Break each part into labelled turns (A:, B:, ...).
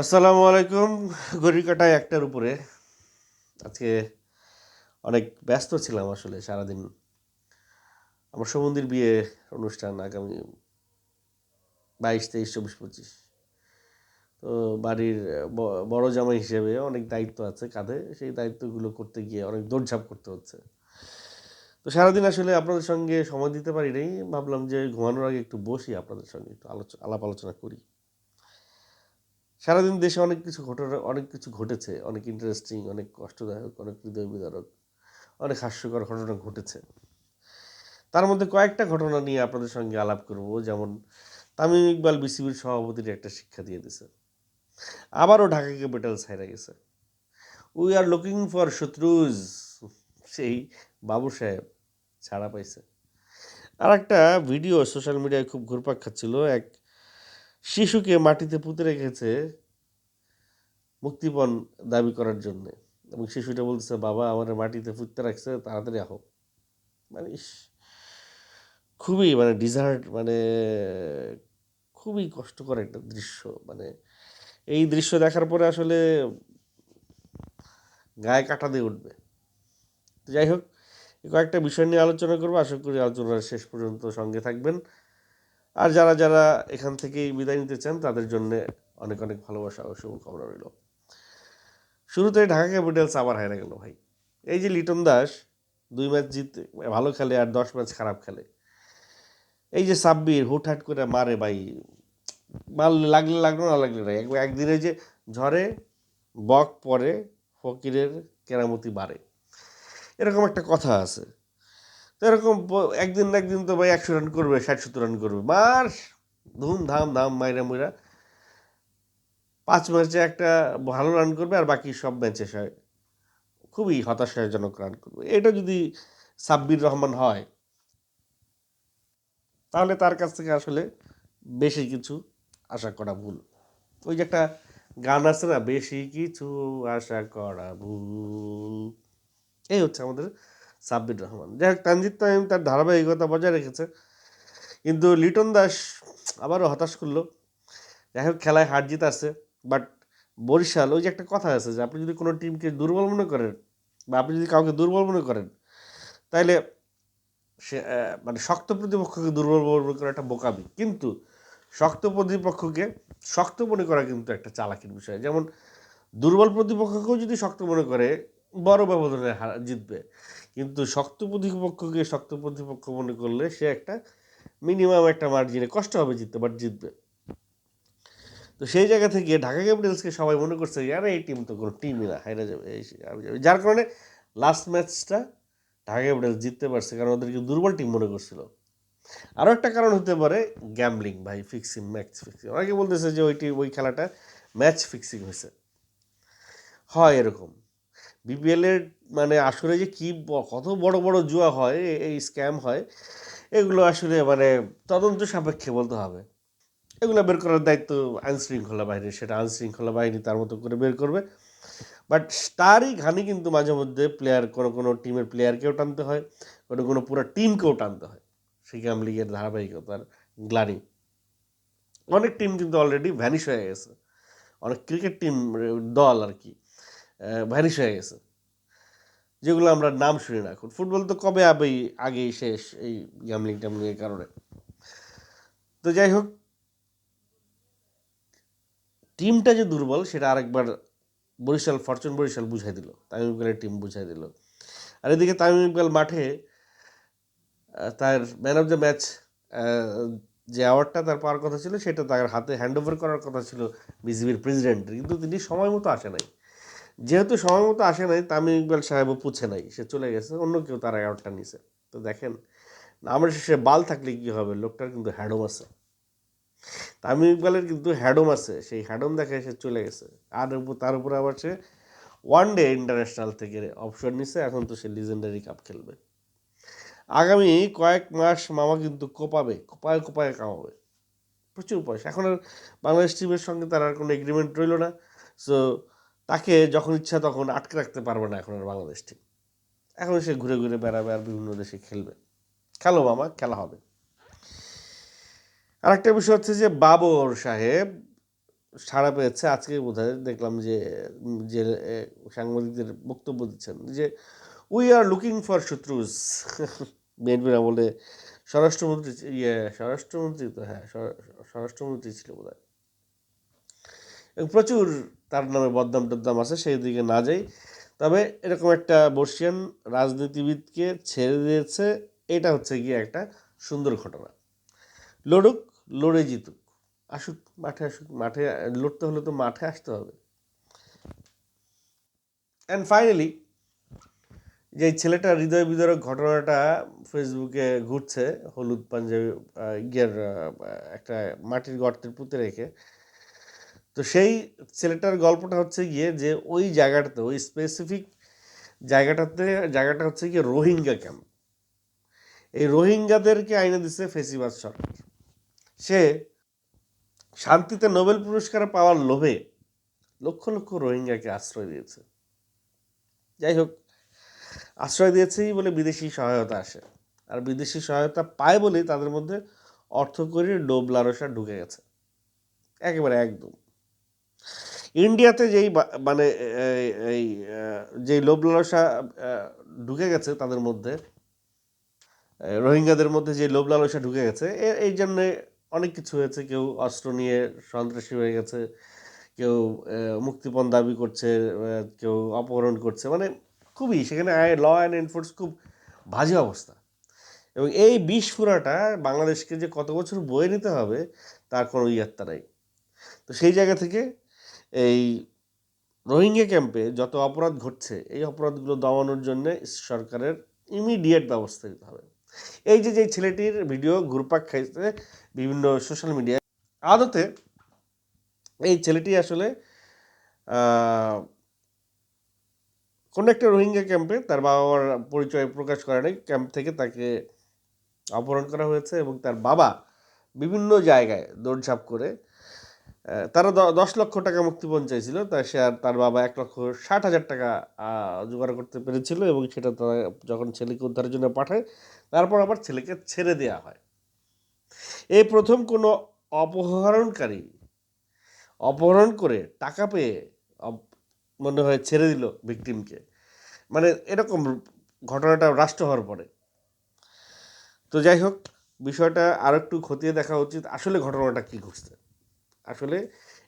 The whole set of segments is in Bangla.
A: আসসালামু আলাইকুম। ঘড়ির কাটায় একটার উপরে। আজকে অনেক ব্যস্ত ছিলাম আসলে সারাদিন। আমার সমন্দির বিয়ে অনুষ্ঠান আগামী বাইশ, তেইশ, চব্বিশ, পঁচিশ। তো বাড়ির বড় জামাই হিসেবে অনেক দায়িত্ব আছে কাঁধে। সেই দায়িত্বগুলো করতে গিয়ে অনেক দৌড়ঝাঁপ করতে হচ্ছে। তো সারাদিন আসলে আপনাদের সঙ্গে সময় দিতে পারি নাই। ভাবলাম যে ঘুমানোর আগে একটু বসি আপনাদের সঙ্গে, একটু আলোচনা আলাপ আলোচনা করি। সারাদিন দেশে অনেক কিছু ঘটনা, অনেক কিছু ঘটেছে। অনেক ইন্টারেস্টিং অনেক কষ্টদায়ক, অনেক হৃদয় বিদারক অনেক হাস্যকর ঘটনা ঘটেছে। তার মধ্যে কয়েকটা ঘটনা নিয়ে আপনাদের সঙ্গে আলাপ করব। যেমন তামিম ইকবাল বিসিবির সভাপতির একটা শিক্ষা দিয়ে দিছে। আবারও ঢাকা ক্যাপিটালস হেরে গেছে। উই আর লুকিং ফর শত্রুজ, সেই বাবু সাহেব ছাড়া পাইছে। আর একটা ভিডিও সোশ্যাল মিডিয়ায় খুব ঘুরপাক খাচ্ছিল। এক শিশুকে মাটিতে পুঁতে রেখেছে মুক্তিপণ দাবি করার জন্য। এবং শিশুটা বলতেছে, বাবা, আমার মাটিতে পুঁততে রাখছে, তাড়াতাড়ি আহো। মানে খুবই মানে ডিজার্ট মানে খুবই কষ্টকর একটা দৃশ্য। মানে এই দৃশ্য দেখার পরে আসলে গায়ে কাটা দিয়ে উঠবে। যাই হোক কয়েকটা বিষয় নিয়ে আলোচনা করব। আশা করি আলোচনার শেষ পর্যন্ত সঙ্গে থাকবেন। আর যারা যারা এখান থেকেই বিদায় নিতে চান, তাদের জন্য অনেক অনেক ভালোবাসা ও শুভকামনা রইল। শুরুতে ঢাকা ক্যাপিটালস আবার হারা গেল ভাই। এই যে লিটন দাস, দুই ম্যাচ জিতে ভালো খেলে আর দশ ম্যাচ খারাপ খেলে। এই যে সাব্বির, হুটহাট করে মারে ভাই। মাল লাগলে লাগল, না লাগলে না একদিনে যে ঝড়ে বক পরে, ফকিরের কেরামতি বাড়ে। এরকম একটা কথা আছে। তো এরকম একদিন না একদিন তো ভাই একশো রান করবে ষাট সত্তর রান করবে। মার ধুম ধাম ধাম মাইরা মুইরা পাঁচ ম্যাচে একটা ভালো রান করবে আর বাকি সব ম্যাচে সে খুবই হতাশাজনক রান করবে। এটা যদি সাব্বির রহমান হয়, তাহলে তার কাছ থেকে আসলে বেশি কিছু আশা করা ভুল। ওই যে একটা গান আছে না, বেশি কিছু আশা করা ভুল এই হচ্ছে আমাদের সাব্বির রহমান। যাই হোক, তানজিদ তামিম তার ধারাবাহিকতা বজায় রেখেছে। কিন্তু লিটন দাস আবারও হতাশ করল। যাই হোক, খেলায় হার জিত আছে বাট বরিশাল, ওই যে একটা কথা আছে যে, আপনি যদি কোনো টিমকে দুর্বল মনে করেন বা আপনি যদি কাউকে দুর্বল মনে করেন, তাইলে সে মানে শক্ত প্রতিপক্ষকে দুর্বল মনে করা একটা বোকামি। কিন্তু শক্ত প্রতিপক্ষকে শক্ত মনে করা কিন্তু একটা চালাকির বিষয়। যেমন দুর্বল প্রতিপক্ষকেও যদি শক্ত মনে করে, বড় ব্যবধানে জিতবে। কিন্তু শক্ত প্রতিপক্ষকে শক্ত প্রতিপক্ষ মনে করলে সে একটা মিনিমাম একটা মার্জিনে কষ্ট হবে জিততে বাট জিতবে। তো সেই জায়গা থেকে ঢাকা ক্যাপিটালসকে সবাই মনে করছে আরে, এই টিম তো কোনো টিমই না হাইরা যাবে যার কারণে লাস্ট ম্যাচটা ঢাকা ক্যাপিটালস জিততে পারছে, কারণ ওদেরকে দুর্বল টিম মনে করছিল। আরও একটা কারণ হতে পারে গ্যামলিং ভাই ফিক্সিং ম্যাচ ফিক্সিং অনেকে বলতেছে যে ওইটি ওই খেলাটা ম্যাচ ফিক্সিং হয়েছে। হয় এরকম। বিপিএলের মানে আসলে যে কী কত বড় বড় জুয়া হয় এই স্ক্যাম হয়, এগুলো আসলে মানে তদন্ত সাপেক্ষে বলতে হবে। এগুলো বের করার দায়িত্ব আইনশৃঙ্খলা বাহিনী সেটা আইনশৃঙ্খলা বাহিনী তার মতো করে বের করবে। বাট তারই ঘানি কিন্তু মাঝে মধ্যে প্লেয়ার কোনো কোনো টিমের প্লেয়ারকেও টানতে হয়, কোনো কোনো পুরো টিমকেও টানতে হয়। সিগাম লিগের ধারাবাহিকতার গ্লানি। অনেক টিম কিন্তু অলরেডি ভ্যানিশ হয়ে গেছে। অনেক ক্রিকেট টিম দল আর কি। ভ্যানিশ হয়ে গেছে। যেগুলো আমরা নাম শুনি না এখন। ফুটবল তো কবে আবেই? আগেই শেষ এই গ্যামলিং ট্যামলিংয়ের কারণে। তো যাই হোক, টিমটা যে দুর্বল, সেটা আরেকবার বরিশাল, ফরচুন বরিশাল বুঝাই দিল। তামিম ইকবালের টিম বুঝাই দিল। আর এদিকে তামিম ইকবাল মাঠে তার ম্যান অফ দ্য ম্যাচ যে অ্যাওয়ার্ডটা তার পাওয়ার কথা ছিল, সেটা তার হাতে হ্যান্ড ওভার করার কথা ছিল বিসিবির প্রেসিডেন্টের কিন্তু তিনি সময় মতো আসে নাই। যেহেতু সময় মতো আসে নাই, তামিম ইকবাল সাহেবও পুছে নাই, সে চলে গেছে, অন্য কেউ তার অ্যাওয়ার্ডটা নিছে। তো দেখেন আমার শেষে বাল থাকলে কী হবে? লোকটার কিন্তু হ্যাডম আছে। তামিম ইকবালের কিন্তু হ্যাডম আছে, সেই হ্যাডম দেখে সে চলে গেছে। আর তার উপরে আবার সে ওয়ান ডে ইন্টারন্যাশনাল থেকে অপশন নিছে, এখন তো সে লিজেন্ডারি কাপ খেলবে। আগামী কয়েক মাস মামা কিন্তু কোপাবে, কোপায় কোপায় কামাবে। প্রচুর পয়সা। এখন আর বাংলাদেশ টিমের সঙ্গে তার আর কোনো এগ্রিমেন্ট রইল না। সো তাকে যখন ইচ্ছা তখন আটকে রাখতে পারবে না এখন আর বাংলাদেশ টিম এখন সে ঘুরে ঘুরে বেড়াবে আর বিভিন্ন দেশে খেলবে। খেলো মামা, খেলা হবে। আরেকটা বিষয় হচ্ছে যে বাবর সাহেব সাড়া পেয়েছে। আজকে বোধহয় দেখলাম যে যে সাংবাদিকদের বক্তব্য দিচ্ছেন যে উই আর লুকিং ফর শত্রুস বিএনপির আমলে স্বরাষ্ট্রমন্ত্রী ইয়ে স্বরাষ্ট্রমন্ত্রী তো হ্যাঁ স্বরা- স্বরাষ্ট্রমন্ত্রী ছিল বোধ হয় প্রচুর তার নামে বদনাম টদ্দাম আছে, সেই দিকে না যাই। তবে এরকম একটা বর্ষিয়ান রাজনীতিবিদকে ছেড়ে দিয়েছে, এটা হচ্ছে গিয়ে একটা সুন্দর ঘটনা। লড়ুক, লড়ে জিতুক। আসুক, মাঠে আসুক, মাঠে, লড়তে হলে তো মাঠে আসতে হবে। অ্যান্ড ফাইনালি যে ছেলেটা হৃদয় বিদারক ঘটনাটা ফেসবুকে ঘুরছে, হলুদ পাঞ্জাবি গিয়ার একটা মাটির গর্তের পুঁতে রেখে তো সেই ছেলেটার গল্পটা হচ্ছে গিয়ে যে ওই জায়গাটাতে, ওই স্পেসিফিক জায়গাটাতে, জায়গাটা হচ্ছে গিয়ে রোহিঙ্গা ক্যাম্প এই রোহিঙ্গাদেরকে আইনে দিচ্ছে ফেসিবাদ সরকার। সে শান্তিতে নোবেল পুরস্কার পাওয়ার লোভে লক্ষ লক্ষ রোহিঙ্গাকে আশ্রয় দিয়েছে। যাই হোক, আশ্রয় দিয়েছেই বলে বিদেশি সহায়তা আসে। আর বিদেশি সহায়তা পায় বলেই তাদের মধ্যে অর্থকরী ডোব লারসা ঢুকে গেছে। একেবারে একদম। ইন্ডিয়াতে যেই মানে এই- এই আহ, যেই লোভ লালসা ঢুকে গেছে তাদের মধ্যে রোহিঙ্গাদের মধ্যে যে লোভ লালসা ঢুকে গেছে এই জন্যে অনেক কিছু হয়েছে। কেউ অস্ত্র নিয়ে সন্ত্রাসী হয়ে গেছে কেউ মুক্তিপণ দাবি করছে কেউ অপহরণ করছে। মানে খুবই সেখানে ল অ্যান্ড এনফোর্স খুব বাজে অবস্থা। এবং এই বিষ ফুরাটা বাংলাদেশকে যে কত বছর বয়ে নিতে হবে তার কোনো ইয়াত্তা নাই। তো সেই জায়গা থেকে এই রোহিঙ্গা ক্যাম্পে যত অপরাধ ঘটছে, এই অপরাধগুলো দমানোর জন্য সরকারের ইমিডিয়েট ব্যবস্থা নিতে হবে। এই যে যে ছেলেটির ভিডিও ঘুরপাক খাইছে বিভিন্ন সোশ্যাল মিডিয়ায় আদতে এই ছেলেটি আসলে কোনো একটা রোহিঙ্গা ক্যাম্পে তার বাবা মার পরিচয় প্রকাশ করে নাই। ক্যাম্প থেকে তাকে অপহরণ করা হয়েছে এবং তার বাবা বিভিন্ন জায়গায় দৌড়ঝাঁপ করে তারা দশ লক্ষ টাকা মুক্তিপণ চাইছিল তাই সে আর তার বাবা এক লক্ষ ষাট হাজার টাকা জোগাড় করতে পেরেছিল এবং সেটা তারা যখন ছেলেকে উদ্ধারের জন্য পাঠায়, তারপর আবার ছেলেকে ছেড়ে দেওয়া হয়। এই প্রথম কোনো অপহরণকারী অপহরণ করে টাকা পেয়ে মনে হয় ছেড়ে দিল ভিকটিমকে মানে এরকম ঘটনাটা রাষ্ট্র হওয়ার পরে। তো যাই হোক, বিষয়টা আর একটু খতিয়ে দেখা উচিত, আসলে ঘটনাটা কী ঘটছে। আসলে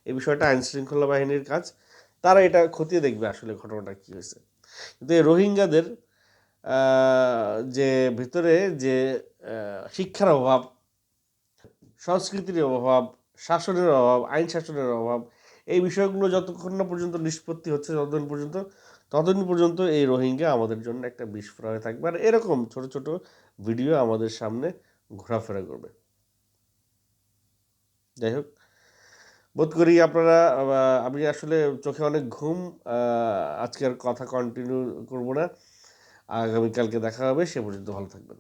A: এই বিষয়টা আইন শৃঙ্খলা বাহিনীর কাজ। তারা এটা খতিয়ে দেখবে আসলে ঘটনাটা কী হয়েছে। কিন্তু এই রোহিঙ্গাদের যে ভিতরে যে শিক্ষার অভাব, সংস্কৃতির অভাব, শাসনের অভাব, আইন শাসনের অভাব, এই বিষয়গুলো যতক্ষণ না পর্যন্ত নিষ্পত্তি হচ্ছে ততদিন পর্যন্ত ততদিন পর্যন্ত এই রোহিঙ্গা আমাদের জন্য একটা বিস্ফোরা হয়ে থাকবে। আর এরকম ছোট ছোট ভিডিও আমাদের সামনে ঘোরাফেরা করবে। যাই হোক। বোধ করি আপনারা আমি আসলে চোখে অনেক ঘুম আজকের কথা কন্টিনিউ করব না। আগামীকালকে দেখা হবে, সে পর্যন্ত ভালো থাকবেন।